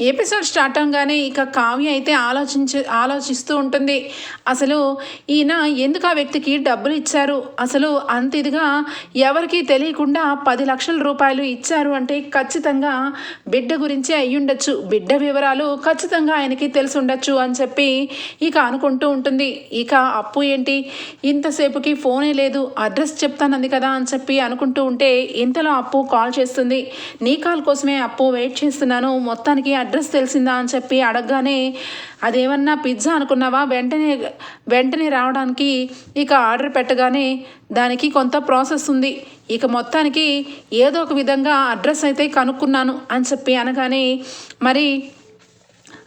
Episode start అవగానే ఇక కావ్య అయితే ఆలోచించి ఆలోచిస్తూ ఉంటుంది. అసలు ఈయన ఎందుకు ఆ వ్యక్తికి డబ్బులు ఇచ్చారు? అసలు అంత ఇదిగా ఎవరికి తెలియకుండా పది లక్షల రూపాయలు ఇచ్చారు అంటే ఖచ్చితంగా బిడ్డ గురించి అయ్యుండొచ్చు. బిడ్డ వివరాలు ఖచ్చితంగా ఆయనకి తెలిసి ఉండొచ్చు అని చెప్పి ఇక అనుకుంటూ ఉంటుంది. ఇక అప్పు ఏంటి? ఇంతసేపుకి ఫోనే లేదు. అడ్రస్ చెప్తానంది కదా అని చెప్పి అనుకుంటూ ఉంటే ఇంతలో అప్పు కాల్ చేస్తుంది. నీ కాల్ కోసమే అప్పు వెయిట్ చేస్తున్నాను. మొత్తానికి అడ్రస్ తెలిసిందా అని చెప్పి అడగగానే అదేమన్నా పిజ్జా అనుకున్నావా? వెంటనే వెంటనే రావడానికి ఇక ఆర్డర్ పెట్టగానే దానికి కొంత ప్రాసెస్ ఉంది. ఇక మొత్తానికి ఏదో ఒక విధంగా అడ్రస్ అయితే కనుక్కున్నాను అని చెప్పి అనగానే మరి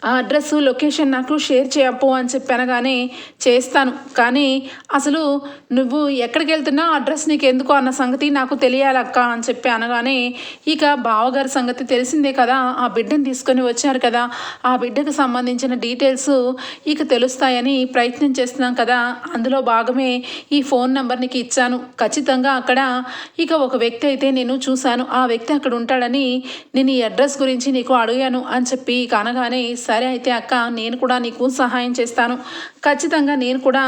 ఆ అడ్రస్ లొకేషన్ నాకు షేర్ చేయప్పు అని చెప్పి అనగానే చేస్తాను. కానీ అసలు నువ్వు ఎక్కడికి వెళ్తున్నా అడ్రస్ నీకు ఎందుకు అన్న సంగతి నాకు తెలియాలక్క అని చెప్పి అనగానే ఇక బావగారి సంగతి తెలిసిందే కదా. ఆ బిడ్డను తీసుకొని వచ్చారు కదా. ఆ బిడ్డకు సంబంధించిన డీటెయిల్స్ ఇక తెలుస్తాయని ప్రయత్నం చేస్తున్నాం కదా. అందులో భాగమే ఈ ఫోన్ నెంబర్ నీకు ఇచ్చాను. ఖచ్చితంగా అక్కడ ఇక ఒక వ్యక్తి అయితే నేను చూశాను. ఆ వ్యక్తి అక్కడ ఉంటాడని నేను ఈ అడ్రస్ గురించి నీకు అడిగాను అని చెప్పి ఇక అనగానే సరే అయితే అక్క నేను కూడా నీకు సహాయం చేస్తాను. ఖచ్చితంగా నేను కూడా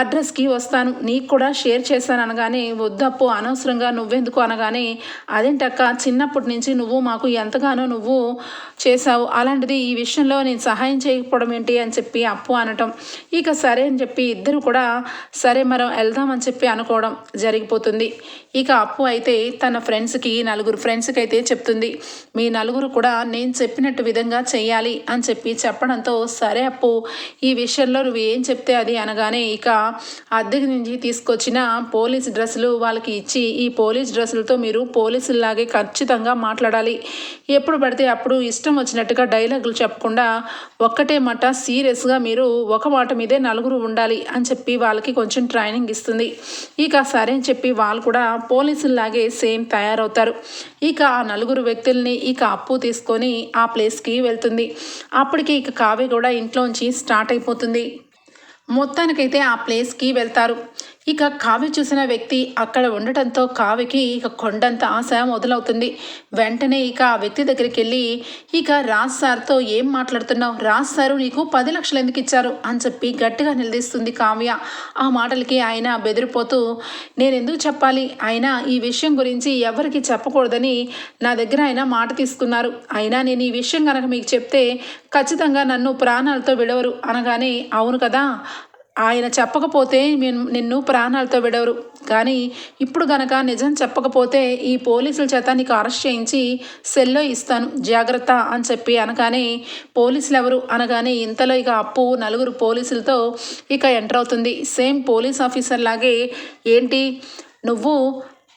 అడ్రస్కి వస్తాను. నీకు కూడా షేర్ చేస్తాను అనగానే వద్దప్పు అనవసరంగా నువ్వెందుకు? అనగానే అదేంటక్క చిన్నప్పటి నుంచి నువ్వు మాకు ఎంతగానో నువ్వు చేశావు. అలాంటిది ఈ విషయంలో నేను సహాయం చేయకపోవడం ఏంటి అని చెప్పి అప్పు అనటం. ఇక సరే అని చెప్పి ఇద్దరు కూడా సరే మనం వెళ్దామని చెప్పి అనుకోవడం జరిగిపోతుంది. ఇక అప్పు అయితే తన ఫ్రెండ్స్కి నలుగురు ఫ్రెండ్స్కి అయితే చెప్తుంది. మీ నలుగురు కూడా నేను చెప్పినట్టు విధంగా చెయ్యాలి అని చెప్పి చెప్పి చెప్పడంతో సరే అప్పు ఈ విషయంలో నువ్వు ఏం చెప్తే అది అనగానే ఇక అద్దెకి నుంచి తీసుకొచ్చిన పోలీస్ డ్రెస్సులు వాళ్ళకి ఇచ్చి ఈ పోలీస్ డ్రెస్సులతో మీరు పోలీసుల్లాగే ఖచ్చితంగా మాట్లాడాలి. ఎప్పుడు పడితే అప్పుడు ఇష్టం వచ్చినట్టుగా డైలాగులు చెప్పకుండా ఒక్కటే మాట సీరియస్గా మీరు ఒక మాట మీదే నలుగురు ఉండాలి అని చెప్పి వాళ్ళకి కొంచెం ట్రైనింగ్ ఇస్తుంది. ఇక సరే అని చెప్పి వాళ్ళు కూడా పోలీసుల్లాగే సేమ్ తయారవుతారు. ఇక ఆ నలుగురు వ్యక్తుల్ని ఇక అప్పు తీసుకొని ఆ ప్లేస్కి వెళ్తుంది. అప్పటికి ఇక కావ్య కూడా ఇంట్లోంచి స్టార్ట్ అయిపోతుంది. మొత్తానికైతే ఆ ప్లేస్కి వెళ్తారు. ఇక కావ్య చూసిన వ్యక్తి అక్కడ ఉండటంతో కావ్యకి ఇక కొండంత ఆశ మొదలవుతుంది. వెంటనే ఇక ఆ వ్యక్తి దగ్గరికి వెళ్ళి ఇక రాజ్ సార్తో ఏం మాట్లాడుతున్నావు? రాజ్ సారు నీకు పది లక్షలు ఎందుకు ఇచ్చారు? అని చెప్పి గట్టిగా నిలదీస్తుంది కావ్య. ఆ మాటలకి ఆయన బెదిరిపోతూ నేను ఎందుకు చెప్పాలి? ఆయన ఈ విషయం గురించి ఎవరికి చెప్పకూడదని నా దగ్గర ఆయన మాట తీసుకున్నారు. అయినా నేను ఈ విషయం కనుక మీకు చెప్తే ఖచ్చితంగా నన్ను ప్రాణాలతో విడవరు. అనగానే అవును కదా? ఆయన చెప్పకపోతే నేను నిన్ను ప్రాణాలతో విడవరు. కానీ ఇప్పుడు గనక నిజం చెప్పకపోతే ఈ పోలీసుల చేత నీకు అరెస్ట్ చేయించి సెల్లో ఇస్తాను. జాగ్రత్త అని చెప్పి అనగానే పోలీసులు ఎవరు అనగానే ఇంతలో ఇక అప్పు నలుగురు పోలీసులతో ఇక ఎంటర్ అవుతుంది. సేమ్ పోలీస్ ఆఫీసర్ లాగే ఏంటి? నువ్వు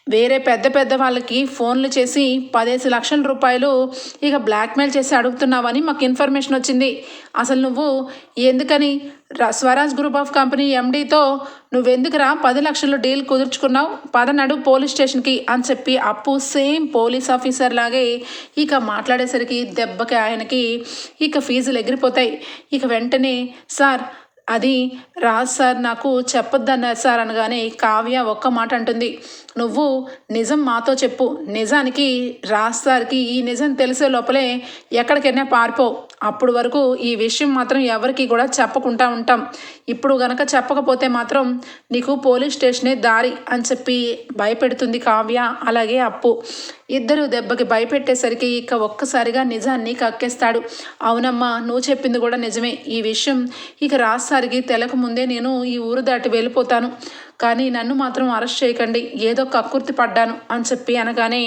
వేరే పెద్ద పెద్ద వాళ్ళకి ఫోన్లు చేసి పదిహేను లక్షల రూపాయలు ఇక బ్లాక్మెయిల్ చేసి అడుగుతున్నావని మాకు ఇన్ఫర్మేషన్ వచ్చింది. అసలు నువ్వు ఎందుకని స్వరాజ్ గ్రూప్ ఆఫ్ కంపెనీ ఎండీతో నువ్వెందుకురా పది లక్షలు డీల్ కుదుర్చుకున్నావు? పదనడు పోలీస్ స్టేషన్కి అని చెప్పి అప్పు సేమ్ పోలీస్ ఆఫీసర్ లాగే ఇక మాట్లాడేసరికి దెబ్బకి ఆయనకి ఇక ఫీజులు ఎగిరిపోతాయి. ఇక వెంటనే సార్ అది రాజ్ సార్ నాకు చెప్పొద్దన్నారు సార్ అనగానే కావ్య ఒక్క మాట అంటుంది. నువ్వు నిజం మాతో చెప్పు. నిజానికి రాజ్ సార్కి ఈ నిజం తెలిసే లోపలే ఎక్కడికైనా పారిపో. అప్పుడు వరకు ఈ విషయం మాత్రం ఎవరికి కూడా చెప్పకుండా ఉంటాం. ఇప్పుడు గనక చెప్పకపోతే మాత్రం నీకు పోలీస్ స్టేషనే దారి అని చెప్పి భయపెడుతుంది కావ్య. అలాగే అప్పు. ఇద్దరు దెబ్బకి భయపెట్టేసరికి ఇక ఒక్కసారిగా నిజాన్ని కక్కేస్తాడు. అవునమ్మా నువ్వు చెప్పింది కూడా నిజమే. ఈ విషయం ఇక రాసారికి తెలక ముందే నేను ఈ ఊరు దాటి వెళ్ళిపోతాను. కానీ నన్ను మాత్రం అరెస్ట్ చేయకండి. ఏదో కక్కుర్తి పడ్డాను అని చెప్పి అనగానే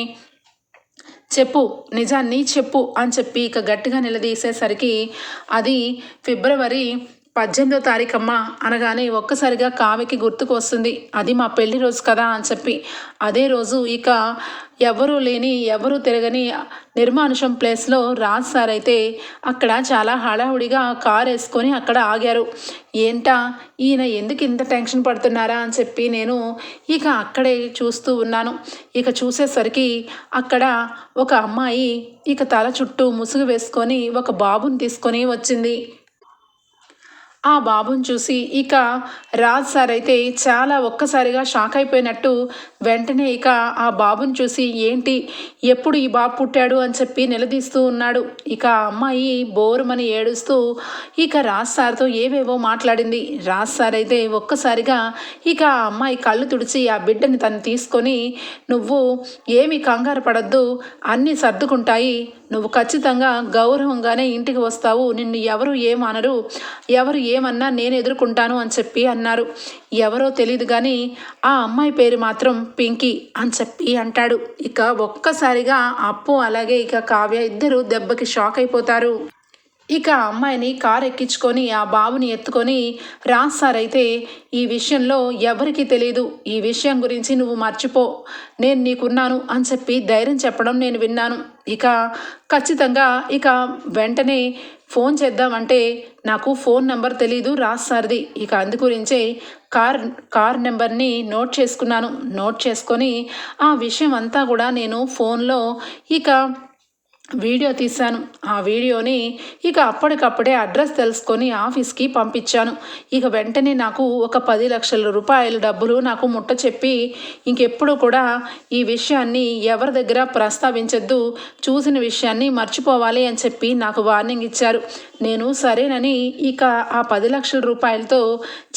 చెప్పు నిజాన్ని చెప్పు అని చెప్పి ఇక గట్టిగా నిలదీసేసరికి అది ఫిబ్రవరి పద్దెనిమిదో తారీఖమ్మ అనగానే ఒక్కసారిగా కావ్యకి గుర్తుకు వస్తుంది. అది మా పెళ్ళి రోజు కదా అని చెప్పి. అదే రోజు ఇక ఎవరూ లేని ఎవరూ తిరగని నిర్మానుషం ప్లేస్లో రాజ్ సార్ అయితే అక్కడ చాలా హడావుడిగా కార్ వేసుకొని అక్కడ ఆగారు. ఏంటా? ఈయన ఎందుకు ఇంత టెన్షన్ పడుతున్నారా అని చెప్పి నేను ఇక అక్కడే చూస్తూ ఉన్నాను. ఇక చూసేసరికి అక్కడ ఒక అమ్మాయి ఇక తల చుట్టూ ముసుగు వేసుకొని ఒక బాబుని తీసుకొని వచ్చింది. ఆ బాబుని చూసి ఇక రాజ్ సార్ అయితే చాలా ఒక్కసారిగా షాక్ అయిపోయినట్టు వెంటనే ఇక ఆ బాబుని చూసి ఏంటి ఎప్పుడు ఈ బాబు పుట్టాడు అని చెప్పి నిలదీస్తూ ఉన్నాడు. ఇక ఆ అమ్మాయి బోరుమని ఏడుస్తూ ఇక రాజ్ సార్తో ఏవేవో మాట్లాడింది. రాజ్ సార్ అయితే ఒక్కసారిగా ఇక ఆ అమ్మాయి కళ్ళు తుడిచి ఆ బిడ్డని తను తీసుకొని నువ్వు ఏమి కంగారు పడద్దు అన్నీ సర్దుకుంటాయి నువ్వు ఖచ్చితంగా గౌరవంగానే ఇంటికి వస్తావు. నిన్ను ఎవరు ఏమనరు. ఎవరు ఏమన్నా నేను ఎదుర్కొంటాను అని చెప్పి అన్నారు. ఎవరో తెలియదు కానీ ఆ అమ్మాయి పేరు మాత్రం పింకీ అని చెప్పి అంటాడు. ఇక ఒక్కసారిగా అప్పు అలాగే ఇక కావ్య ఇద్దరు దెబ్బకి షాక్ అయిపోతారు. ఇక ఆ అమ్మాయిని కారు ఎక్కించుకొని ఆ బాబుని ఎత్తుకొని రాజ్ సార్ అయితే ఈ విషయంలో ఎవరికీ తెలియదు ఈ విషయం గురించి నువ్వు మర్చిపో. నేను నీకున్నాను అని చెప్పి ధైర్యం చెప్పడం నేను విన్నాను. ఇక ఖచ్చితంగా ఇక వెంటనే ఫోన్ చేద్దామంటే నాకు ఫోన్ నెంబర్ తెలీదు రాజ్ సార్ది ఇక అందు గురించే కార్ కార్ నెంబర్ని నోట్ చేసుకున్నాను. నోట్ చేసుకొని ఆ విషయం అంతా కూడా నేను ఫోన్లో ఇక వీడియో తీశాను. ఆ వీడియోని ఇక అప్పటికప్పుడే అడ్రస్ తెలుసుకొని ఆఫీస్కి పంపించాను. ఇక వెంటనే నాకు ఒక పది లక్షల రూపాయల డబ్బులు నాకు ముట్ట చెప్పి ఇంకెప్పుడు కూడా ఈ విషయాన్ని ఎవరి దగ్గర ప్రస్తావించద్దు చూసిన విషయాన్ని మర్చిపోవాలి అని చెప్పి నాకు వార్నింగ్ ఇచ్చారు. నేను సరేనని ఇక ఆ పది లక్షల రూపాయలతో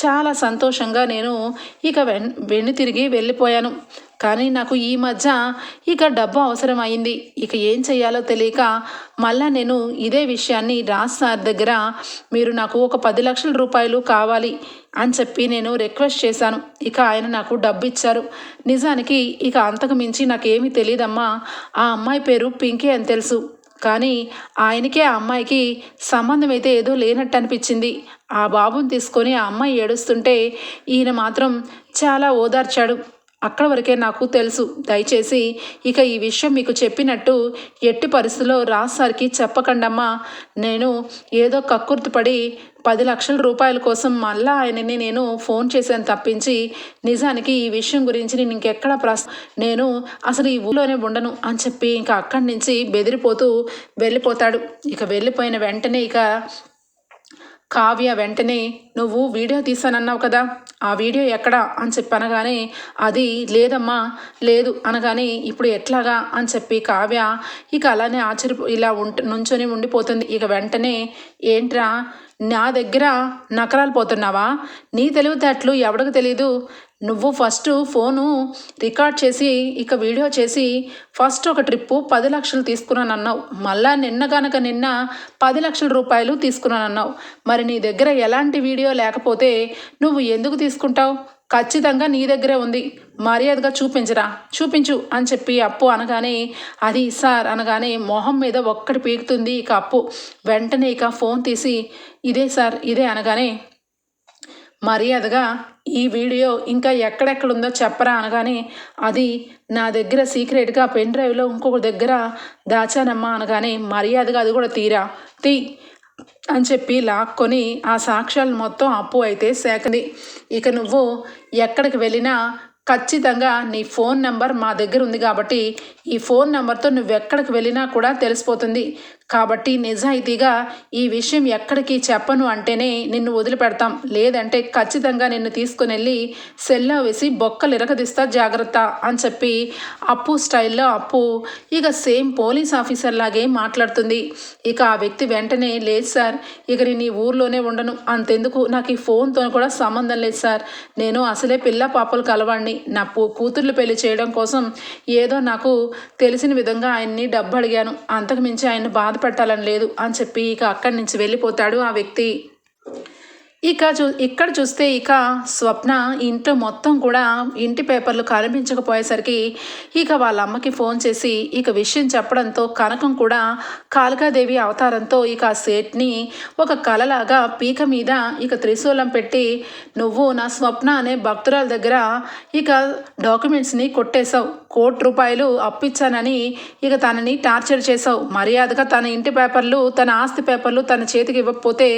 చాలా సంతోషంగా నేను ఇక వెన్ వెన్ను తిరిగి వెళ్ళిపోయాను. కానీ నాకు ఈ మధ్య ఇక డబ్బు అవసరం అయింది ఇక ఏం చేయాలో తెలియక మళ్ళా నేను ఇదే విషయాన్ని రాజ్ సార్ దగ్గర మీరు నాకు ఒక పది లక్షల రూపాయలు కావాలి అని చెప్పి నేను రిక్వెస్ట్ చేశాను. ఇక ఆయన నాకు డబ్బు ఇచ్చారు. నిజానికి ఇక అంతకు మించి నాకేమీ తెలియదమ్మా ఆ అమ్మాయి పేరు పింకీ అని తెలుసు. కానీ ఆయనకే ఆ అమ్మాయికి సంబంధం అయితే ఏదో లేనట్టు అనిపించింది. ఆ బాబుని తీసుకొని ఆ అమ్మాయి ఏడుస్తుంటే ఈయన మాత్రం చాలా ఓదార్చాడు. అక్కడ వరకే నాకు తెలుసు. దయచేసి ఇక ఈ విషయం మీకు చెప్పినట్టు ఎట్టి పరిస్థితుల్లో రాజ్ సార్కి చెప్పకండమ్మా. నేను ఏదో కక్కుర్తిపడి పది లక్షల రూపాయల కోసం మళ్ళా ఆయనని నేను ఫోన్ చేశాను తప్పించి నిజానికి ఈ విషయం గురించి నేను ఇంకెక్కడ ప్రస్ నేను అసలు ఈ ఊళ్ళోనే ఉండను అని చెప్పి ఇంకా అక్కడి నుంచి బెదిరిపోతూ వెళ్ళిపోతాడు. ఇక వెళ్ళిపోయిన వెంటనే ఇక కావ్య వెంటనే నువ్వు వీడియో తీసానన్నావు కదా ఆ వీడియో ఎక్కడా? అని చెప్పి అనగానే అది లేదమ్మా లేదు. అనగానే ఇప్పుడు ఎట్లాగా? అని చెప్పి కావ్య ఇక అలానే ఆశ్చర్య ఇలా ఉంట నుంచొని ఉండిపోతుంది. ఇక వెంటనే ఏంట్రా నా దగ్గర నకరాలు పోతున్నావా? నీ తెలివితేటలు ఎవడికి తెలీదు. నువ్వు ఫస్ట్ ఫోను రికార్డ్ చేసి ఇక వీడియో చేసి ఫస్ట్ ఒక ట్రిప్పు పది లక్షలు తీసుకున్నాను అన్నావు మళ్ళా నిన్న గనక నిన్న పది లక్షల రూపాయలు తీసుకున్నాను అన్నావు మరి నీ దగ్గర ఎలాంటి వీడియో లేకపోతే నువ్వు ఎందుకు తీసుకుంటావు? ఖచ్చితంగా నీ దగ్గరే ఉంది. మర్యాదగా చూపించరా? చూపించు అని చెప్పి అప్పు అనగానే అది సార్ అనగానే మొహం మీద ఒక్కటి పీకుతుంది ఇక అప్పు. వెంటనే ఇక ఫోన్ తీసి ఇదే సార్ ఇదే అనగానే మర్యాదగా ఈ వీడియో ఇంకా ఎక్కడెక్కడ ఉందో చెప్పరా అనగానే అది నా దగ్గర సీక్రెట్గా పెన్ డ్రైవ్లో ఇంకొక దగ్గర దాచానమ్మా అనగానే మర్యాదగా అది కూడా తీరా. తీ అని చెప్పి లాక్కొని ఆ సాక్ష్యాలు మొత్తం అప్పు అయితే సేకంది ఇక నువ్వు ఎక్కడికి వెళ్ళినా ఖచ్చితంగా నీ ఫోన్ నెంబర్ మా దగ్గర ఉంది కాబట్టి ఈ ఫోన్ నెంబర్తో నువ్వు ఎక్కడికి వెళ్ళినా కూడా తెలిసిపోతుంది. కాబట్టి నిజాయితీగా ఈ విషయం ఎక్కడికి చెప్పను అంటేనే నిన్ను వదిలిపెడతాం. లేదంటే ఖచ్చితంగా నిన్ను తీసుకుని వెళ్ళి సెల్లో వేసి బొక్కలు జాగ్రత్త అని చెప్పి అప్పు స్టైల్లో అప్పు ఇక సేమ్ పోలీస్ ఆఫీసర్ లాగే మాట్లాడుతుంది. ఇక ఆ వ్యక్తి వెంటనే లేదు సార్ ఇక నేను ఈ ఊర్లోనే ఉండను. అంతెందుకు నాకు ఈ ఫోన్తో కూడా సంబంధం లేదు సార్. నేను అసలే పిల్ల పాపలు కలవాడిని నా పూ కూతుర్లు పెళ్ళి చేయడం కోసం ఏదో నాకు తెలిసిన విధంగా ఆయన్ని డబ్బు అడిగాను. అంతకు మించి ఆయన బాధ పెట్టాలని లేదు అని చెప్పి ఇక అక్కడి నుంచి వెళ్ళిపోతాడు ఆ వ్యక్తి. ఇక చూ ఇక్కడ చూస్తే ఇక స్వప్న ఇంట్లో మొత్తం కూడా ఇంటి పేపర్లు కనిపించకపోయేసరికి ఇక వాళ్ళ అమ్మకి ఫోన్ చేసి ఇక విషయం చెప్పడంతో కనకం కూడా కాళికాదేవి అవతారంతో ఇక ఆ సేట్ని ఒక కలలాగా పీక మీద ఇక త్రిశూలం పెట్టి నువ్వు నా స్వప్న అనే భక్తురాల దగ్గర ఇక డాక్యుమెంట్స్ని కొట్టేశావు. కోటి రూపాయలు అప్పిచ్చానని ఇక తనని టార్చర్ చేశావు. మర్యాదగా తన ఇంటి పేపర్లు తన ఆస్తి పేపర్లు తన చేతికి ఇవ్వకపోతే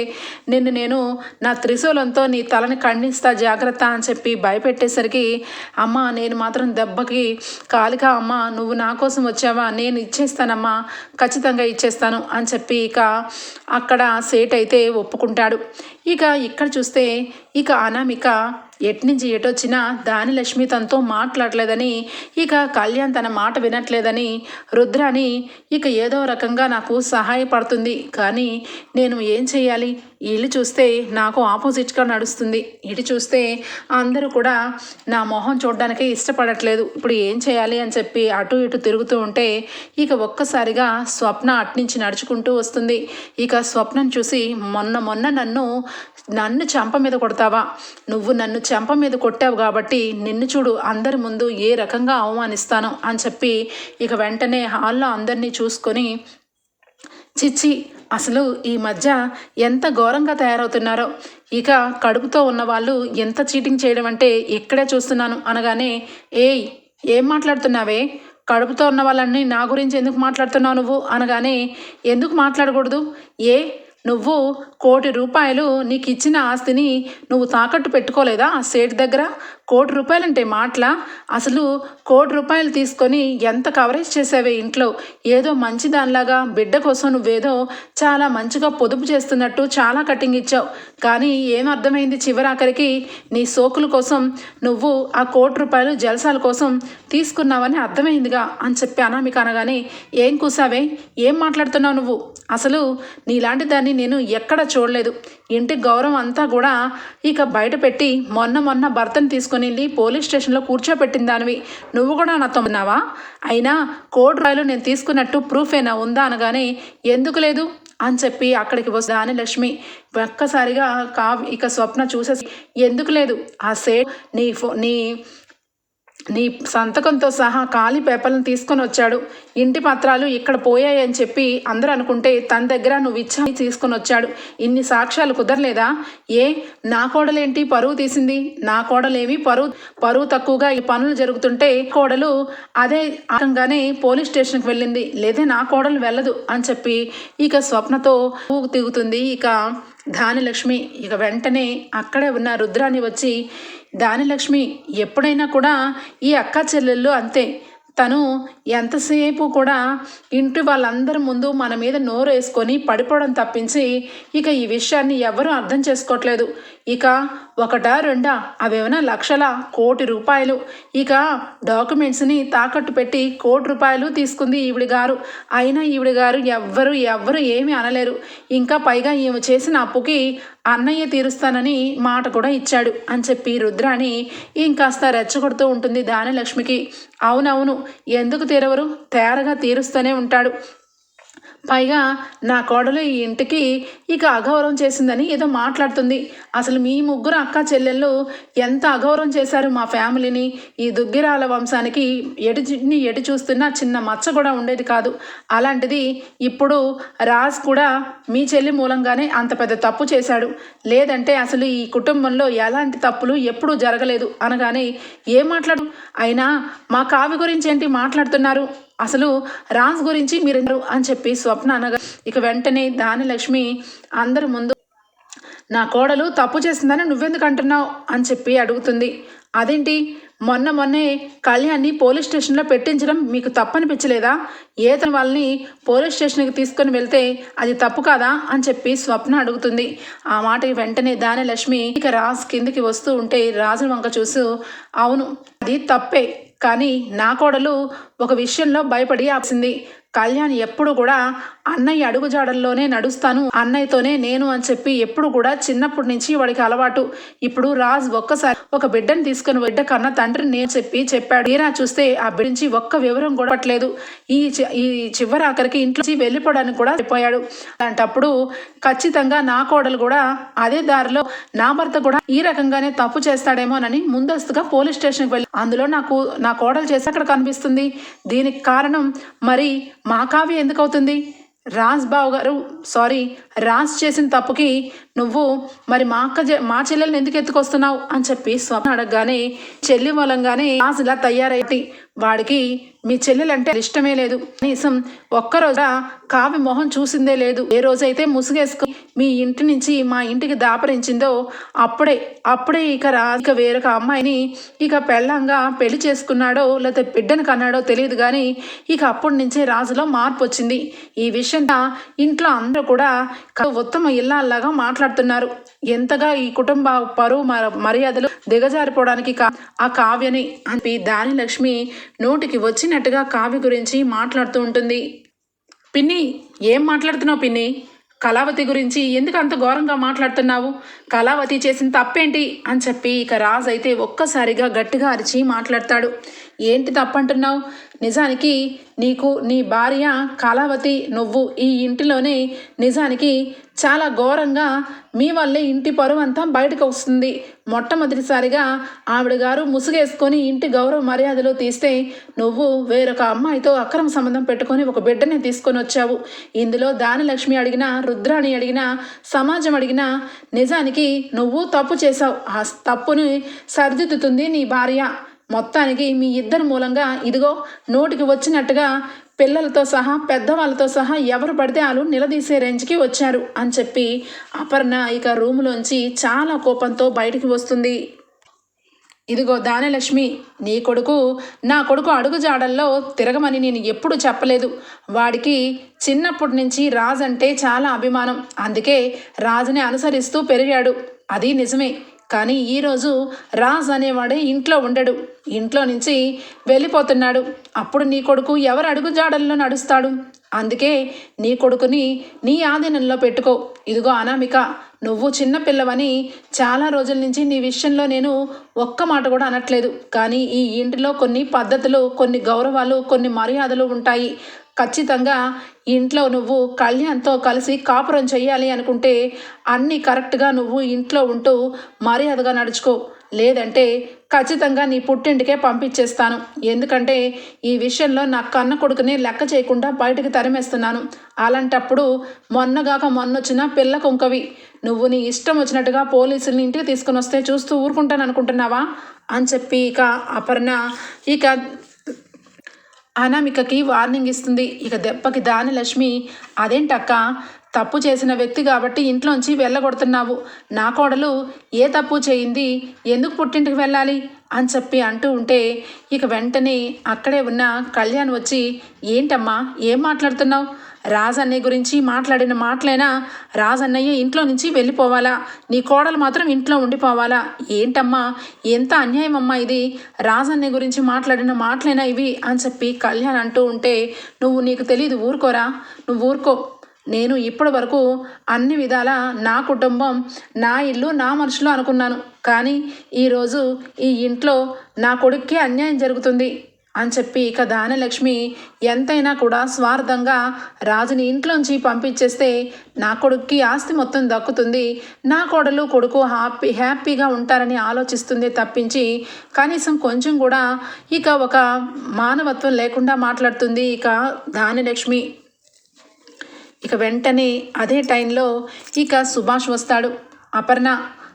నిన్ను నేను నా త్రిశూలంతో నీ తలని ఖండిస్తా జాగ్రత్త అని చెప్పి భయపెట్టేసరికి అమ్మ నేను మాత్రం దెబ్బకి కాలిక అమ్మ నువ్వు నా కోసం వచ్చావా? నేను ఇచ్చేస్తానమ్మా ఖచ్చితంగా ఇచ్చేస్తాను అని చెప్పి ఇక అక్కడ సేట్ అయితే ఒప్పుకుంటాడు. ఇక ఇక్కడ చూస్తే ఇక అనామిక ఎట్నుంచి ఎటొచ్చినా దాని లక్ష్మి తనతో మాట్లాడలేదని ఇక కళ్యాణ్ తన మాట వినట్లేదని రుద్రాని ఇక ఏదో రకంగా నాకు సహాయపడుతుంది. కానీ నేను ఏం చేయాలి? ఇల్లు చూస్తే నాకు ఆపోజిట్గా నడుస్తుంది. ఇటు చూస్తే అందరూ కూడా నా మొహం చూడడానికి ఇష్టపడట్లేదు. ఇప్పుడు ఏం చేయాలి అని చెప్పి అటు ఇటు తిరుగుతూ ఉంటే ఇక ఒక్కసారిగా స్వప్న అట్నుంచి నడుచుకుంటూ వస్తుంది. ఇక స్వప్నం చూసి మొన్న మొన్న నన్ను నన్ను చెంప మీద కొడతావా? నువ్వు నన్ను చెంప మీద కొట్టావు కాబట్టి నిన్ను చూడు అందరి ముందు ఏ రకంగా అవమానిస్తాను అని చెప్పి ఇక వెంటనే హాల్లో అందరినీ చూసుకొని చిచ్చి అసలు ఈ మధ్య ఎంత ఘోరంగా తయారవుతున్నారో. ఇక కడుపుతో ఉన్న వాళ్ళు ఎంత చీటింగ్ చేయడం అంటే ఇక్కడే చూస్తున్నాను అనగానే ఏయ్ ఏం మాట్లాడుతున్నావే? కడుపుతో ఉన్న వాళ్ళని నా గురించి ఎందుకు మాట్లాడుతున్నావు నువ్వు? అనగానే ఎందుకు మాట్లాడకూడదు? ఏ నువ్వు కోటి రూపాయలు నీకు ఇచ్చిన ఆస్తిని నువ్వు తాకట్టు పెట్టుకోలేదా సేట్ దగ్గర? కోటి రూపాయలంటే మాటల? అసలు కోటి రూపాయలు తీసుకొని ఎంత కవరేజ్ చేసావే ఇంట్లో? ఏదో మంచి దానిలాగా బిడ్డ కోసం నువ్వేదో చాలా మంచిగా పొదుపు చేస్తున్నట్టు చాలా కటింగ్ ఇచ్చావు. కానీ ఏం అర్థమైంది చివరాఖరికి నీ సోకుల కోసం నువ్వు ఆ కోటి రూపాయలు జలసాల కోసం తీసుకున్నావని అర్థమైందిగా అని చెప్పి అనామిక అనగానే ఏం కూసావే? ఏం మాట్లాడుతున్నావు నువ్వు? అసలు నీలాంటి దాన్ని నేను ఎక్కడ చూడలేదు. ఇంటి గౌరవం అంతా కూడా ఇక బయట పెట్టి మొన్న మొన్న భర్తను తీసుకొని వెళ్ళి పోలీస్ స్టేషన్లో కూర్చోపెట్టిన దానివి నువ్వు కూడా నాతో ఉన్నావా? అయినా కోడ్ రాయలు నేను తీసుకున్నట్టు ప్రూఫ్ ఏనా ఉందా అనగానే ఎందుకు లేదు? అని చెప్పి అక్కడికి వస్తే లక్ష్మి. ఒక్కసారిగా కా ఇక స్వప్న చూసేసి ఎందుకు లేదు? ఆ సే నీ ఫో నీ నీ సంతకంతో సహా ఖాళీ పేపర్లను తీసుకొని వచ్చాడు. ఇంటి పత్రాలు ఇక్కడ పోయాయని చెప్పి అందరూ అనుకుంటే తన దగ్గర నువ్వు ఇచ్చా తీసుకొని వచ్చాడు. ఇన్ని సాక్ష్యాలు కుదరలేదా? ఏ? నా కోడలేంటి? పరువు తీసింది? నా కోడలేమి? పరువు పరువు తక్కువగా ఈ పనులు జరుగుతుంటే కోడలు అదే ఆకంగానే పోలీస్ స్టేషన్కి వెళ్ళింది. లేదా నా కోడలు వెళ్ళదు అని చెప్పి ఇక స్వప్నతో ఊగు తిగుతుంది. ఇక ధానిలక్ష్మి ఇక వెంటనే అక్కడే ఉన్న రుద్రాన్ని వచ్చి దానిలక్ష్మి ఎప్పుడైనా కూడా ఈ అక్క చెల్లెళ్ళు అంతే. తను ఎంతసేపు కూడా ఇంటి వాళ్ళందరి ముందు మన మీద నోరు వేసుకొని పడిపోవడం తప్పించి ఇక ఈ విషయాన్ని ఎవరూ అర్థం చేసుకోవట్లేదు. ఇక ఒకటా రెండా అవేమైనా లక్షల కోటి రూపాయలు. ఇక డాక్యుమెంట్స్ని తాకట్టు పెట్టి కోటి రూపాయలు తీసుకుంది ఈవిడి గారు. అయినా ఈవిడి గారు ఎవ్వరు ఎవ్వరు ఏమీ అనలేరు. ఇంకా పైగా ఈమె చేసిన అప్పుకి అన్నయ్య తీరుస్తానని మాట కూడా ఇచ్చాడు అని చెప్పి రుద్రాని ఇంకాస్త రెచ్చగొడుతూ ఉంటుంది దానిలక్ష్మికి. అవునవును ఎందుకు తీరవరు? తేరగా తీరుస్తూనే ఉంటాడు. పైగా నా కోడలు ఈ ఇంటికి ఇక అగౌరవం చేసిందని ఏదో మాట్లాడుతుంది. అసలు మీ ముగ్గురు అక్క చెల్లెళ్ళు ఎంత అగౌరవం చేశారు మా ఫ్యామిలీని? ఈ దుగ్గిరాల వంశానికి ఎడిని ఎడి చూస్తున్న చూస్తున్నా చిన్న మచ్చ కూడా ఉండేది కాదు. అలాంటిది ఇప్పుడు రాజ్ కూడా మీ చెల్లి మూలంగానే అంత పెద్ద తప్పు చేశాడు. లేదంటే అసలు ఈ కుటుంబంలో ఎలాంటి తప్పులు ఎప్పుడూ జరగలేదు అనగానే ఏం మాట్లాడు? అయినా మా కావి గురించి ఏంటి మాట్లాడుతున్నారు? అసలు రాజ్ గురించి మీరు అని చెప్పి స్వప్న అనగా ఇక వెంటనే దానిలక్ష్మి అందరి ముందు నా కోడలు తప్పు చేసిందని నువ్వెందుకు అంటున్నావు అని చెప్పి అడుగుతుంది. అదేంటి? మొన్న మొన్నే కళ్యాణ్ని పోలీస్ స్టేషన్లో పెట్టించడం మీకు తప్పనిపించలేదా? ఏతను వాళ్ళని పోలీస్ స్టేషన్కి తీసుకొని వెళ్తే అది తప్పు కాదా అని చెప్పి స్వప్న అడుగుతుంది. ఆ మాటకి వెంటనే దాని లక్ష్మి ఇక రాజు కిందికి వస్తూ ఉంటే రాజు వంక చూసు అవును అది తప్పే. కానీ నా కోడలు ఒక విషయంలో భయపడి ఆపింది కళ్యాణ్ ఎప్పుడు కూడా అన్నయ్య అడుగుజాడల్లోనే నడుస్తాను అన్నయ్యతోనే నేను అని చెప్పి ఎప్పుడు కూడా చిన్నప్పటి నుంచి వాడికి అలవాటు. ఇప్పుడు రాజ్ ఒక్కసారి ఒక బిడ్డను తీసుకుని బిడ్డ కన్న తండ్రిని నేను చెప్పి చెప్పాడు. తీరా చూస్తే ఆ బిడ్డ నుంచి ఒక్క వివరం కూడా పట్టలేదు. ఈ ఈ చివరి ఆఖరికి ఇంట్లో వెళ్ళిపోవడానికి కూడా అయిపోయాడు అలాంటప్పుడు ఖచ్చితంగా నా కోడలు కూడా అదే దారిలో నా భర్త కూడా ఈ రకంగానే తప్పు చేస్తాడేమోనని ముందస్తుగా పోలీస్ స్టేషన్కి వెళ్ళి అందులో నాకు నా కోడలు చేసి అక్కడ కనిపిస్తుంది. దీనికి కారణం మరి మా కావ్య ఎందుకు అవుతుంది రాజ్ బావు గారు సారీ రాజ్ చేసిన తప్పుకి నువ్వు మరి మా అక్క మా చెల్లెల్ని ఎందుకు ఎత్తుకొస్తున్నావు? అని చెప్పి స్వప్న అడగగానే చెల్లి మూలంగానే రాజ్ ఇలా తయారైతే వాడికి మీ చెల్లెలంటే ఇష్టమే లేదు. కనీసం ఒక్కరోజు కావి మొహం చూసిందే లేదు. ఏ రోజైతే ముసుగేసుకుని మీ ఇంటి నుంచి మా ఇంటికి దాపరించిందో అప్పుడే అప్పుడే ఇక రా ఇక వేరొక అమ్మాయిని ఇక పెళ్ళంగా పెళ్ళి చేసుకున్నాడో లేకపోతే బిడ్డను కన్నాడో తెలియదు కానీ ఇక అప్పటి నుంచే రాజులో మార్పు వచ్చింది. ఈ విషయం ఇంట్లో అందరూ కూడా ఉత్తమ ఇల్లాల్లాగా మాట్లాడుతున్నారు. ఎంతగా ఈ కుటుంబ పరువు మ- మర్యాదలు దిగజారిపోవడానికి కా- ఆ కావ్యని అని దాని లక్ష్మి నోటికి వచ్చినట్టుగా కావ్య గురించి మాట్లాడుతూ ఉంటుంది. పిన్ని ఏం మాట్లాడుతున్నావు పిన్ని? కళావతి గురించి ఎందుకు అంత ఘోరంగా మాట్లాడుతున్నావు? కళావతి చేసిన తప్పేంటి? అని చెప్పి ఇక రాజు అయితే ఒక్కసారిగా గట్టిగా అరిచి మాట్లాడతాడు. ఏంటి తప్పంటున్నావు? నిజానికి నీకు నీ భార్య కళావతి నువ్వు ఈ ఇంటిలోనే నిజానికి చాలా ఘోరంగా మీ వల్లే ఇంటి పరువంతా అంతా బయటకు వస్తుంది. మొట్టమొదటిసారిగా ఆవిడ గారు ముసుగేసుకొని ఇంటి గౌరవ మర్యాదలు తీస్తే నువ్వు వేరొక అమ్మాయితో అక్రమ సంబంధం పెట్టుకొని ఒక బిడ్డని తీసుకొని వచ్చావు. ఇందులో దానలక్ష్మి అడిగినా రుద్రాణి అడిగినా సమాజం అడిగినా నిజానికి నువ్వు తప్పు చేశావు. ఆ తప్పుని సరిదిద్దుతుంది నీ భార్య. మొత్తానికి మీ ఇద్దరి మూలంగా ఇదిగో నోటికి వచ్చినట్టుగా పిల్లలతో సహా పెద్దవాళ్ళతో సహా ఎవరు పడితే వాళ్ళు నిలదీసే రేంజ్కి వచ్చారు అని చెప్పి అపర్ణ ఇక రూములోంచి చాలా కోపంతో బయటికి వస్తుంది. ఇదిగో దానలక్ష్మి నీ కొడుకు నా కొడుకు అడుగుజాడల్లో తిరగమని నేను ఎప్పుడు చెప్పలేదు. వాడికి చిన్నప్పటి నుంచి రాజు అంటే చాలా అభిమానం. అందుకే రాజుని అనుసరిస్తూ పెరిగాడు. అది నిజమే. కానీ ఈరోజు రాజ్ అనేవాడే ఇంట్లో ఉండడు. ఇంట్లో నుంచి వెళ్ళిపోతున్నాడు. అప్పుడు నీ కొడుకు ఎవరు అడుగు జాడల్లో నడుస్తాడు? అందుకే నీ కొడుకుని నీ ఆధీనంలో పెట్టుకో. ఇదిగో అనామిక నువ్వు చిన్న పిల్లవని చాలా రోజుల నుంచి నీ విషయంలో నేను ఒక్క మాట కూడా అనట్లేదు. కానీ ఈ ఇంటిలో కొన్ని పద్ధతులు కొన్ని గౌరవాలు కొన్ని మర్యాదలు ఉంటాయి. ఖచ్చితంగా ఇంట్లో నువ్వు కళ్యాణ్తో కలిసి కాపురం చేయాలి అనుకుంటే అన్నీ కరెక్ట్గా నువ్వు ఇంట్లో ఉంటూ మర్యాదగా నడుచుకో. లేదంటే ఖచ్చితంగా నీ పుట్టింటికే పంపించేస్తాను. ఎందుకంటే ఈ విషయంలో నా కన్న కొడుకుని లెక్క చేయకుండా బయటకు తరిమేస్తున్నాను. అలాంటప్పుడు మొన్నగాక మొన్నొచ్చిన పిల్ల కుంకవి నువ్వు నీ ఇష్టం వచ్చినట్టుగా పోలీసుల్ని ఇంటికి తీసుకుని వస్తే చూస్తూ ఊరుకుంటాను అనుకుంటున్నావా అని చెప్పి ఇక అపర్ణ ఇక అనామికకి వార్నింగ్ ఇస్తుంది. ఇక దెబ్బకి దాని లక్ష్మి అదేంటక్క? తప్పు చేసిన వ్యక్తి కాబట్టి ఇంట్లోంచి వెళ్ళగొడుతున్నావు. నా కోడలు ఏ తప్పు చేయింది? ఎందుకు పుట్టింటికి వెళ్ళాలి? అని చెప్పి అంటూ ఉంటే ఇక వెంటనే అక్కడే ఉన్న కళ్యాణ్ వచ్చి ఏంటమ్మా? ఏం మాట్లాడుతున్నావు? రాజన్నయ్య గురించి మాట్లాడిన మాటలైనా రాజన్నయ్య ఇంట్లో నుంచి వెళ్ళిపోవాలా? నీ కోడలు మాత్రం ఇంట్లో ఉండిపోవాలా? ఏంటమ్మా? ఎంత అన్యాయం అమ్మా ఇది? రాజన్నయ్య గురించి మాట్లాడిన మాటలైనా ఇవి అని చెప్పి కళ్యాణ్ అంటూ ఉంటే నువ్వు నీకు తెలియదు ఊరుకోరా? నువ్వు ఊరుకో. నేను ఇప్పటి వరకు అన్ని విధాల నా కుటుంబం నా ఇల్లు నా మనుషులు అనుకున్నాను. కానీ ఈరోజు ఈ ఇంట్లో నా కొడుక్కి అన్యాయం జరుగుతుంది. అని చెప్పి ఇక దానలక్ష్మి ఎంతైనా కూడా స్వార్థంగా రాజుని ఇంట్లోంచి పంపించేస్తే నా కొడుక్కి ఆస్తి మొత్తం దక్కుతుంది. నా కోడలు కొడుకు హ్యాపీ హ్యాపీగా ఉంటారని ఆలోచిస్తుంది తప్పించి కనీసం కొంచెం కూడా ఇక ఒక మానవత్వం లేకుండా మాట్లాడుతుంది ఇక దానిలక్ష్మి. ఇక వెంటనే అదే టైంలో ఇక సుభాష్ వస్తాడు. అపర్ణ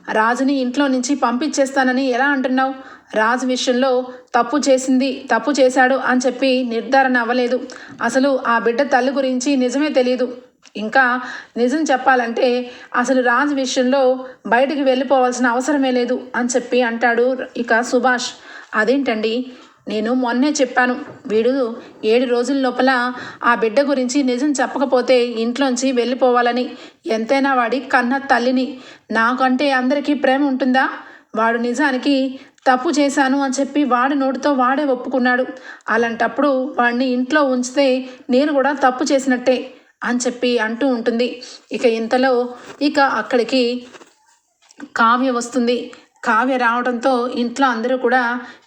రాజుని ఇంట్లో నుంచి పంపించేస్తానని ఎలా అంటున్నావు? రాజు విషయంలో తప్పు చేసింది తప్పు చేశాడు అని చెప్పి నిర్ధారణ అవ్వలేదు. అసలు ఆ బిడ్డ తల్లి గురించి నిజమే తెలియదు ఇంకా నిజం చెప్పాలంటే అసలు రాజు విషయంలో బయటికి వెళ్ళిపోవాల్సిన అవసరమే లేదు అని చెప్పి అంటాడు ఇక సుభాష్. అదేంటండి? నేను మొన్నే చెప్పాను వీడు ఏడు రోజుల లోపల ఆ బిడ్డ గురించి నిజం చెప్పకపోతే ఇంట్లోంచి వెళ్ళిపోవాలని. ఎంతైనా వాడి కన్న తల్లిని. నాకంటే అందరికీ ప్రేమ ఉంటుందా? వాడు నిజానికి తప్పు చేశాను అని చెప్పి వాడి నోటితో వాడే ఒప్పుకున్నాడు. అలాంటప్పుడు వాడిని ఇంట్లో ఉంచితే నేను కూడా తప్పు చేసినట్టే అని చెప్పి అంటూ ఉంటుంది. ఇక ఇంతలో ఇక అక్కడికి కావ్య వస్తుంది. కావ్య రావడంతో ఇంట్లో అందరూ కూడా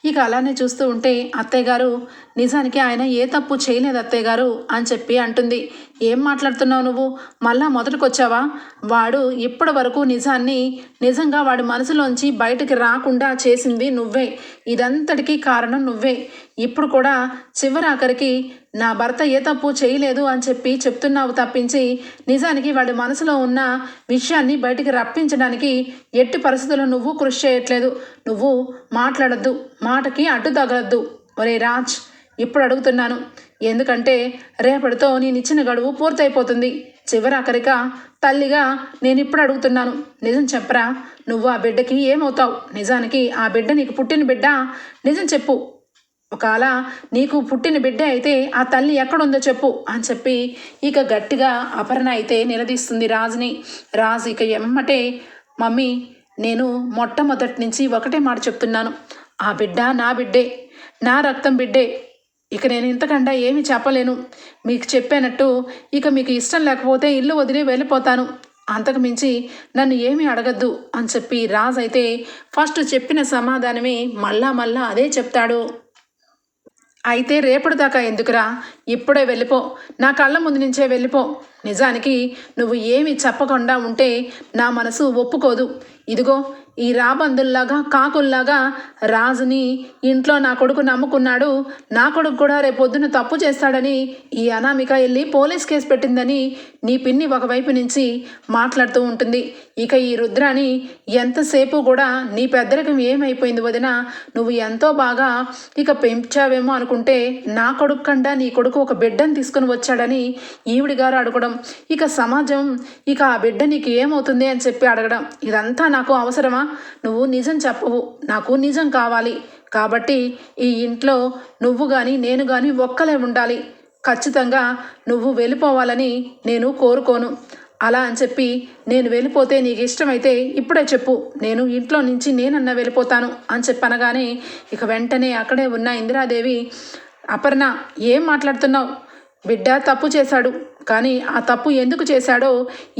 ఇక అలానే చూస్తూ ఉంటే అత్తయ్య గారు నిజానికి ఆయన ఏ తప్పు చేయలేదు అత్తయ్య గారు అని చెప్పి అంటుంది. ఏం మాట్లాడుతున్నావు నువ్వు? మళ్ళా మొదటికొచ్చావా? వాడు ఇప్పటి వరకు నిజాన్ని నిజంగా వాడి మనసులోంచి బయటకి రాకుండా చేసింది నువ్వే. ఇదంతటికీ కారణం నువ్వే. ఇప్పుడు కూడా చివరాఖరికి నా భర్త ఏ తప్పు చేయలేదు అని చెప్పి చెప్తున్నావు తప్పించి నిజానికి వాడి మనసులో ఉన్న విషయాన్ని బయటికి రప్పించడానికి ఎట్టి పరిస్థితుల్లో నువ్వు కృషి చేయట్లేదు. నువ్వు మాట్లాడద్దు. మాటకి అడ్డు తగలద్దు. ఒరే రాజ్ ఇప్పుడు అడుగుతున్నాను. ఎందుకంటే రేపటితో నేను ఇచ్చిన గడువు పూర్తయిపోతుంది. చివరాఖరిక తల్లిగా నేను ఇప్పుడు అడుగుతున్నాను. నిజం చెప్పరా? నువ్వు ఆ బిడ్డకి ఏమవుతావు? నిజానికి ఆ బిడ్డ నీకు పుట్టిన బిడ్డ? నిజం చెప్పు. ఒకవేళ నీకు పుట్టిన బిడ్డ అయితే ఆ తల్లి ఎక్కడుందో చెప్పు అని చెప్పి ఇక గట్టిగా అపర్ణ అయితే నిలదీస్తుంది రాజుని. రాజు ఇక ఎమ్మటే మమ్మీ నేను మొట్టమొదటి నుంచి ఒకటే మాట చెప్తున్నాను. ఆ బిడ్డ నా బిడ్డే నా రక్తం బిడ్డే. ఇక నేను ఇంతకంటే ఏమీ చెప్పలేను. మీకు చెప్పానట్టు ఇక మీకు ఇష్టం లేకపోతే ఇల్లు వదిలి వెళ్ళిపోతాను. అంతకు మించి నన్ను ఏమీ అడగద్దు అని చెప్పి రాజు అయితే ఫస్ట్ చెప్పిన సమాధానమే మళ్ళా మళ్ళా అదే చెప్తాడు. అయితే రేపటిదాకా ఎందుకురా? ఇప్పుడే వెళ్ళిపో. నా కళ్ళ ముందు నుంచే వెళ్ళిపో. నిజానికి నువ్వు ఏమి చెప్పకుండా ఉంటే నా మనసు ఒప్పుకోదు. ఇదిగో ఈ రాబందుల్లాగా కాకుల్లాగా రాజుని ఇంట్లో నా కొడుకు నమ్ముకున్నాడు. నా కొడుకు కూడా రేపొద్దున తప్పు చేస్తాడని ఈ అనామిక వెళ్ళి పోలీస్ కేసు పెట్టిందని నీ పిన్ని ఒకవైపు నుంచి మాట్లాడుతూ ఉంటుంది. ఇక ఈ రుద్రాని ఎంతసేపు కూడా నీ పెద్దరికం ఏమైపోయింది వదిన? నువ్వు ఎంతో బాగా ఇక పెంచావేమో అనుకుంటే నా కొడుకు కండా నీ కొడుకు ఒక బిడ్డను తీసుకుని వచ్చాడని ఈవిడి గారు అడగడం ఇక సమాజం ఇక ఆ బిడ్డ నీకు ఏమవుతుంది అని చెప్పి అడగడం ఇదంతా నాకు అవసరమా? నువ్వు నిజం చెప్పవు నాకు నిజం కావాలి. కాబట్టి ఈ ఇంట్లో నువ్వు కానీ నేను కానీ ఒక్కలే ఉండాలి. ఖచ్చితంగా నువ్వు వెళ్ళిపోవాలని నేను కోరుకోను. అలా అని చెప్పి నేను వెళ్ళిపోతే నీకు ఇష్టమైతే ఇప్పుడే చెప్పు. నేను ఇంట్లో నుంచి నేనన్నా వెళ్ళిపోతాను అని చెప్పనగానే ఇక వెంటనే అక్కడే ఉన్న ఇందిరాదేవి అపర్ణ ఏం మాట్లాడుతున్నావు? బిడ్డ తప్పు చేశాడు. కానీ ఆ తప్పు ఎందుకు చేశాడో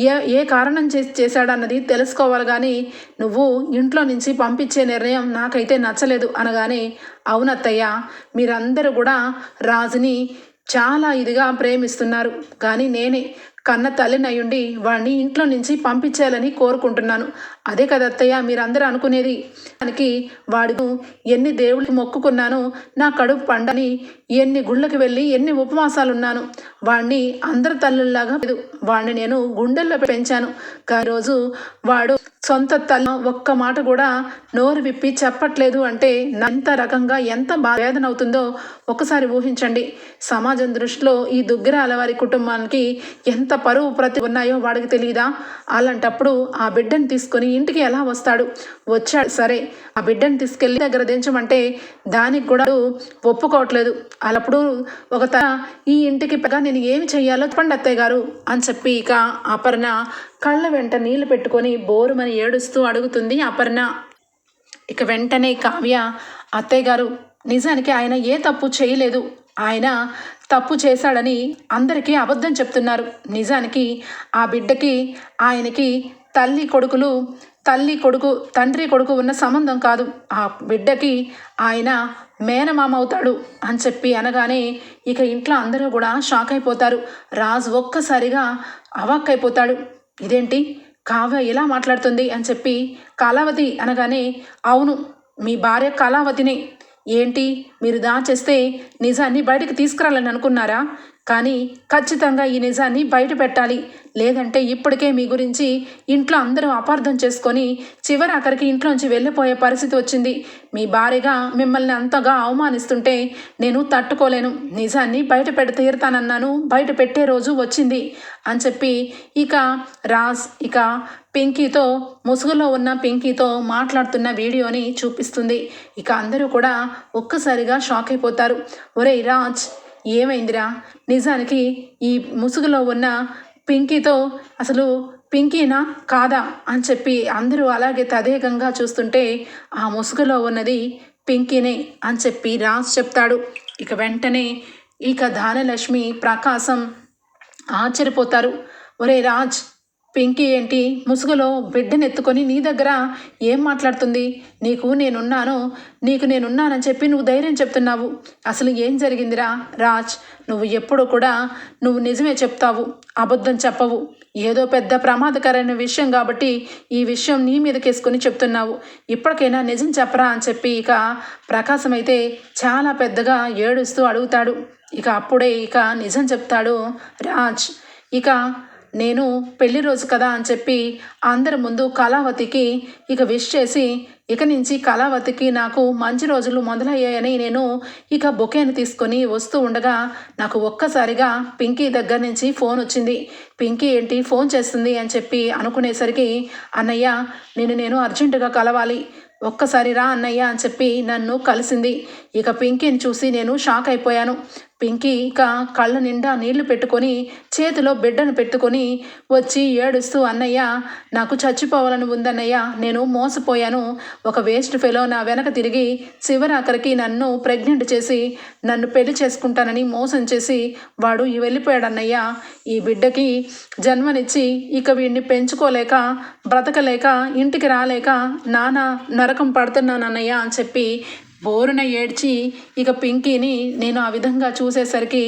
ఏ ఏ కారణం చేసి చేశాడన్నది తెలుసుకోవాలి కానీ నువ్వు ఇంట్లో నుంచి పంపించే నిర్ణయం నాకైతే నచ్చలేదు అనగానే అవునత్తయ్య మీరందరూ కూడా రాజుని చాలా ఇదిగా ప్రేమిస్తున్నారు. కానీ నేనే కన్న తల్లినయ్యుండి వాడిని ఇంట్లో నుంచి పంపించాలని కోరుకుంటున్నాను. అదే కదా అత్తయ్య మీరందరూ అనుకునేది. దానికి వాడు ఎన్ని దేవుళ్ళకి మొక్కుకున్నాను నా కడుపు పండని ఎన్ని గుళ్ళకి వెళ్ళి ఎన్ని ఉపవాసాలు ఉన్నాను వాడిని అందరి తల్లుల్లాగా వాణ్ణి వాడిని నేను గుండెల్లో పెంచాను. కానీ రోజు వాడు సొంత తల్లి ఒక్క మాట కూడా నోరు విప్పి చెప్పట్లేదు అంటే ఎంత రకంగా ఎంత వేదన అవుతుందో ఒకసారి ఊహించండి. సమాజం దృష్టిలో ఈ దుగ్గిరాల వారి కుటుంబానికి ఎంత పరువు ప్రతి ఉన్నాయో వాడికి తెలియదా అలాంటప్పుడు ఆ బిడ్డను తీసుకొని ఇంటికి ఎలా వస్తాడు? వచ్చాడు సరే. ఆ బిడ్డను తీసుకెళ్ళి దగ్గర దించమంటే దానికి కూడా ఒప్పుకోవట్లేదు. అలాప్పుడు ఒక తన ఈ ఇంటికి పెగా నేను ఏమి చెయ్యాలో చెప్పండి అత్తయ్య గారు అని చెప్పి ఇక అపర్ణ కళ్ళ వెంట నీళ్ళు పెట్టుకొని బోరుమని ఏడుస్తూ అడుగుతుంది అపర్ణ. ఇక వెంటనే కావ్య అత్తయ్య గారు నిజానికి ఆయన ఏ తప్పు చేయలేదు. ఆయన తప్పు చేశాడని అందరికీ అబద్ధం చెప్తున్నారు. నిజానికి ఆ బిడ్డకి ఆయనకి తల్లి కొడుకులు తల్లి కొడుకు తండ్రి కొడుకు ఉన్న సంబంధం కాదు. ఆ బిడ్డకి ఆయన మేనమామ అవుతాడు అని చెప్పి అనగానే ఇక ఇంట్లో అందరూ కూడా షాక్ అయిపోతారు. రాజు ఒక్కసారిగా అవాక్కైపోతాడు. ఇదేంటి? కావ్య ఎలా మాట్లాడుతుంది అని చెప్పి కళావతి అనగానే అవును మీ భార్య కళావతిని ఏంటి? మీరు దాచేస్తే నిజాన్ని బయటకు తీసుకురాలని అనుకున్నారా? కానీ ఖచ్చితంగా ఈ నిజాన్ని బయట పెట్టాలి. లేదంటే ఇప్పటికే మీ గురించి ఇంట్లో అందరూ అపార్థం చేసుకొని చివరి అక్కడికి ఇంట్లోంచి వెళ్ళిపోయే పరిస్థితి వచ్చింది. మీ భార్యగా మిమ్మల్ని అంతగా అవమానిస్తుంటే నేను తట్టుకోలేను. నిజాన్ని బయట పెట్టి తీరుతానన్నాను. బయట పెట్టే రోజు వచ్చింది అని చెప్పి ఇక రాజ్ ఇక పింకీతో ముసుగులో ఉన్న పింకీతో మాట్లాడుతున్న వీడియోని చూపిస్తుంది. ఇక అందరూ కూడా ఒక్కసారిగా షాక్ అయిపోతారు. ఒరేయ్ రాజ్ ఏమైందిరా? నిజానికి ఈ ముసుగులో ఉన్న పింకీతో అసలు పింకీనా కాదా అని చెప్పి అందరూ అలాగే తదేకంగా చూస్తుంటే ఆ ముసుగులో ఉన్నది పింకీనే అని చెప్పి రాజ్ చెప్తాడు. ఇక వెంటనే ఇక ధానలక్ష్మి ప్రకాశం ఆశ్చర్యపోతారు. ఒరే రాజ్ పింకీ ఏంటి? ముసుగులో బిడ్డనెత్తుకొని నీ దగ్గర ఏం మాట్లాడుతుంది? నీకు నేనున్నాను నీకు నేనున్నానని చెప్పి నువ్వు ధైర్యం చెప్తున్నావు. అసలు ఏం జరిగిందిరా? రాజ్ నువ్వు ఎప్పుడు కూడా నువ్వు నిజమే చెప్తావు అబద్ధం చెప్పవు. ఏదో పెద్ద ప్రమాదకరమైన విషయం కాబట్టి ఈ విషయం నీ మీదకేసుకొని చెప్తున్నావు. ఇప్పటికైనా నిజం చెప్పరా అని చెప్పి ఇక ప్రకాశం అయితే చాలా పెద్దగా ఏడుస్తూ అడుగుతాడు. ఇక అప్పుడే ఇక నిజం చెప్తాడు రాజ్. ఇక నేను పెళ్ళి రోజు కదా అని చెప్పి అందరి ముందు కళావతికి ఇక విష్ చేసి ఇక నుంచి కళావతికి నాకు మంచి రోజులు మొదలయ్యాయని నేను ఇక బొకేను తీసుకొని వస్తూ ఉండగా నాకు ఒక్కసారిగా పింకీ దగ్గర నుంచి ఫోన్ వచ్చింది. పింకీ ఏంటి ఫోన్ చేస్తుంది అని చెప్పి అనుకునేసరికి అన్నయ్య నేను నేను అర్జెంటుగా కలవాలి. ఒక్కసారి రా అన్నయ్య అని చెప్పి నన్ను కలిసింది. ఇక పింకీని చూసి నేను షాక్ అయిపోయాను. పింకీ ఇంకా కళ్ళ నిండా నీళ్ళు పెట్టుకొని చేతిలో బిడ్డను పెట్టుకొని వచ్చి ఏడుస్తూ అన్నయ్య నాకు చచ్చిపోవాలని ఉందన్నయ్య నేను మోసపోయాను. ఒక వేస్ట్ ఫెలో నా వెనక తిరిగి చివరాఖరికి నన్ను ప్రెగ్నెంట్ చేసి నన్ను పెళ్ళి చేసుకుంటానని మోసం చేసి వాడు వెళ్ళిపోయాడు అన్నయ్య ఈ బిడ్డకి జన్మనిచ్చి ఇక వీడిని పెంచుకోలేక బ్రతకలేక ఇంటికి రాలేక నానా నరకం పడుతున్నాను అన్నయ్య అని చెప్పి బోరున ఏడ్చి ఇక పింకీని నేను ఆ విధంగా చూసేసరికి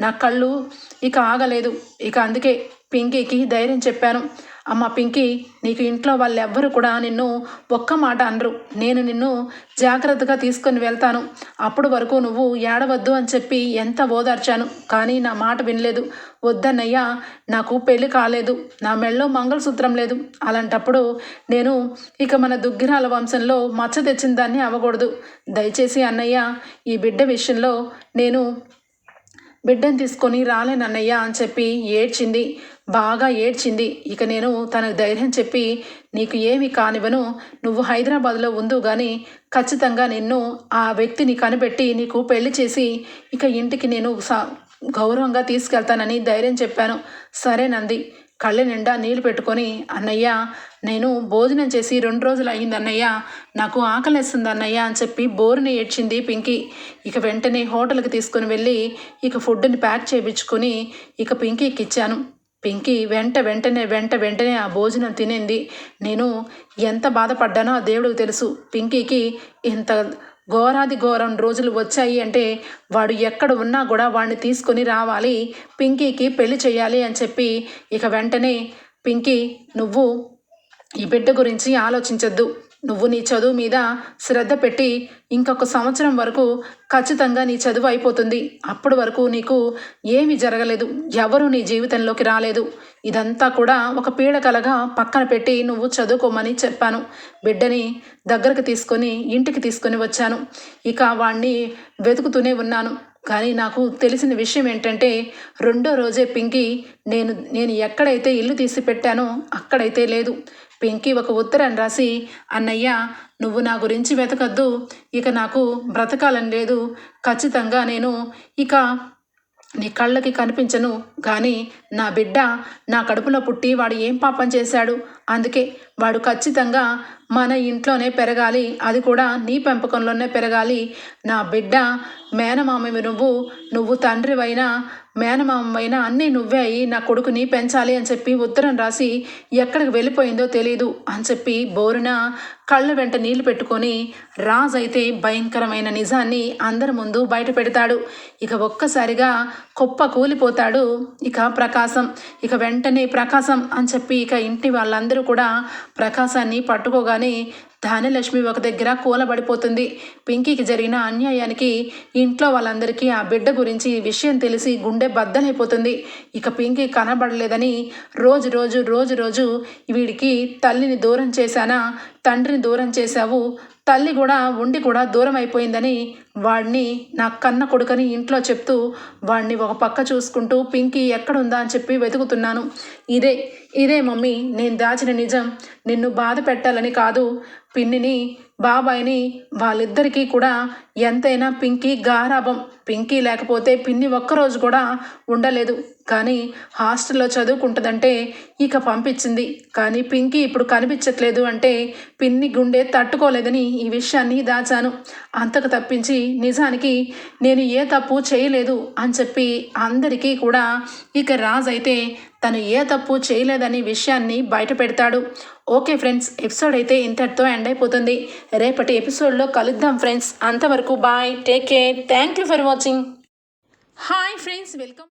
నా కళ్ళు ఇక ఆగలేదు. ఇక అందుకే పింకీకి ధైర్యం చెప్పాను. అమ్మ పింకీ నీకు ఇంట్లో వాళ్ళు ఎవ్వరు కూడా నిన్ను ఒక్క మాట అనరు. నేను నిన్ను జాగ్రత్తగా తీసుకొని వెళ్తాను. అప్పుడు వరకు నువ్వు ఏడవద్దు అని చెప్పి ఎంత ఓదార్చాను. కానీ నా మాట వినలేదు. వద్దన్నయ్యా నాకు పెళ్ళి కాలేదు. నా మెళ్ళో మంగళసూత్రం లేదు. అలాంటప్పుడు నేను ఇక మన దుగ్గిరాల వంశంలో మచ్చ తెచ్చిన దాన్ని అవ్వకూడదు. దయచేసి అన్నయ్య ఈ బిడ్డ విషయంలో నేను బిడ్డను తీసుకొని రాలేనన్నయ్యా అని చెప్పి ఏడ్చింది. బాగా ఏడ్చింది. ఇక నేను తనకు ధైర్యం చెప్పి నీకు ఏమి కానివ్వను. నువ్వు హైదరాబాద్లో ఉందో కానీ ఖచ్చితంగా నిన్ను ఆ వ్యక్తిని కనిపెట్టి నీకు పెళ్ళి చేసి ఇక ఇంటికి నేను స గౌరవంగా తీసుకెళ్తానని ధైర్యం చెప్పాను. సరే నంది. కళ్ళ నిండా నీళ్ళు పెట్టుకొని అన్నయ్య నేను భోజనం చేసి రెండు రోజులు అయ్యింది అన్నయ్య. నాకు ఆకలిస్తుంది అన్నయ్య అని చెప్పి బోరుని ఏడ్చింది పింకీ. ఇక వెంటనే హోటల్కి తీసుకుని వెళ్ళి ఇక ఫుడ్ని ప్యాక్ చేయించుకొని ఇక పింకీకి ఇచ్చాను. పింకీ వెంట వెంటనే వెంట వెంటనే ఆ భోజనం తినింది. నేను ఎంత బాధపడ్డానో ఆ దేవుడికి తెలుసు. పింకీకి ఇంత ఘోరాది ఘోరం రోజులు వచ్చాయి అంటే వాడు ఎక్కడ ఉన్నా కూడా వాడిని తీసుకొని రావాలి. పింకీకి పెళ్ళి చేయాలి అని చెప్పి ఇక వెంటనే పింకీ నువ్వు ఈ బిడ్డ గురించి ఆలోచించద్దు. నువ్వు నీ చదువు మీద శ్రద్ధ పెట్టి ఇంకొక సంవత్సరం వరకు ఖచ్చితంగా నీ చదువు అయిపోతుంది. అప్పటి వరకు నీకు ఏమి జరగలేదు. ఎవరు నీ జీవితంలోకి రాలేదు. ఇదంతా కూడా ఒక పీడకలగా పక్కన పెట్టి నువ్వు చదువుకోమని చెప్పాను. బిడ్డని దగ్గరకు తీసుకొని ఇంటికి తీసుకొని వచ్చాను. ఇక వాణ్ణి వెతుకుతూనే ఉన్నాను. కానీ నాకు తెలిసిన విషయం ఏంటంటే రెండో రోజే పింకి నేను నేను ఎక్కడైతే ఇల్లు తీసి పెట్టానో అక్కడైతే లేదు. పింకీ ఒక ఉత్తరం రాసి అన్నయ్య నువ్వు నా గురించి వెతకద్దు. ఇక నాకు బ్రతకాలని లేదు. ఖచ్చితంగా నేను ఇక నీ కళ్ళకి కనిపించను. కానీ నా బిడ్డ నా కడుపులో పుట్టి వాడు ఏం పాపం చేశాడు? అందుకే వాడు ఖచ్చితంగా మన ఇంట్లోనే పెరగాలి. అది కూడా నీ పెంపకంలోనే పెరగాలి. నా బిడ్డ మేనమామవి నువ్వు నువ్వు తండ్రివైనా మేనమామవైనా అన్నీ నువ్వే అయి నా కొడుకుని పెంచాలి అని చెప్పి ఉత్తరం రాసి ఎక్కడికి వెళ్ళిపోయిందో తెలియదు అని చెప్పి బోరున కళ్ళ వెంట నీళ్ళు పెట్టుకొని రాజైతే అయితే భయంకరమైన నిజాన్ని అందరి ముందు బయట పెడతాడు. ఇక ఒక్కసారిగా కుప్ప కూలిపోతాడు. ఇక ప్రకాశం ఇక వెంటనే ప్రకాశం అని చెప్పి ఇక ఇంటి వాళ్ళందరూ కూడా ప్రకాశాన్ని పట్టుకోగానే ధాన్యలక్ష్మి ఒక దగ్గర కూలబడిపోతుంది. పింకీకి జరిగిన అన్యాయానికి ఇంట్లో వాళ్ళందరికీ ఆ బిడ్డ గురించి విషయం తెలిసి గుండె బద్దలైపోతుంది. ఇక పింకీ కనబడలేదని రోజు రోజు రోజు రోజు వీడికి తల్లిని దూరం చేశానా తండ్రిని దూరం చేశావు తల్లి కూడా ఉండి కూడా దూరం అయిపోయిందని వాడిని నా కన్న కొడుకని ఇంట్లో చెప్తూ వాడిని ఒక పక్క చూసుకుంటూ పింకీ ఎక్కడుందా అని చెప్పి వెతుకుతున్నాను. ఇదే ఇదే మమ్మీ నేను దాచిన నిజం. నిన్ను బాధ పెట్టాలని కాదు. పిన్నిని బాబాయ్ని వాళ్ళిద్దరికీ కూడా ఎంతైనా పింకీ గారాభం. పింకీ లేకపోతే పిన్ని ఒక్కరోజు కూడా ఉండలేదు. కానీ హాస్టల్లో చదువుకుంటుందంటే ఇక పంపించింది. కానీ పింకీ ఇప్పుడు కనిపించట్లేదు అంటే పిన్ని గుండె తట్టుకోలేదని ఈ విషయాన్ని దాచాను. అంతకు తప్పించి నిజానికి నేను ఏ తప్పు చేయలేదు అని చెప్పి అందరికీ కూడా ఇక రాజ్ అయితే తను ఏ తప్పు చేయలేదని విషయాన్ని బయట పెడతాడు. ఓకే ఫ్రెండ్స్ ఎపిసోడ్ అయితే ఇంతటితో ఎండ్ అయిపోతుంది. రేపటి ఎపిసోడ్లో కలుద్దాం ఫ్రెండ్స్. అంతవరకు bye take care thank you for watching. Hi friends welcome.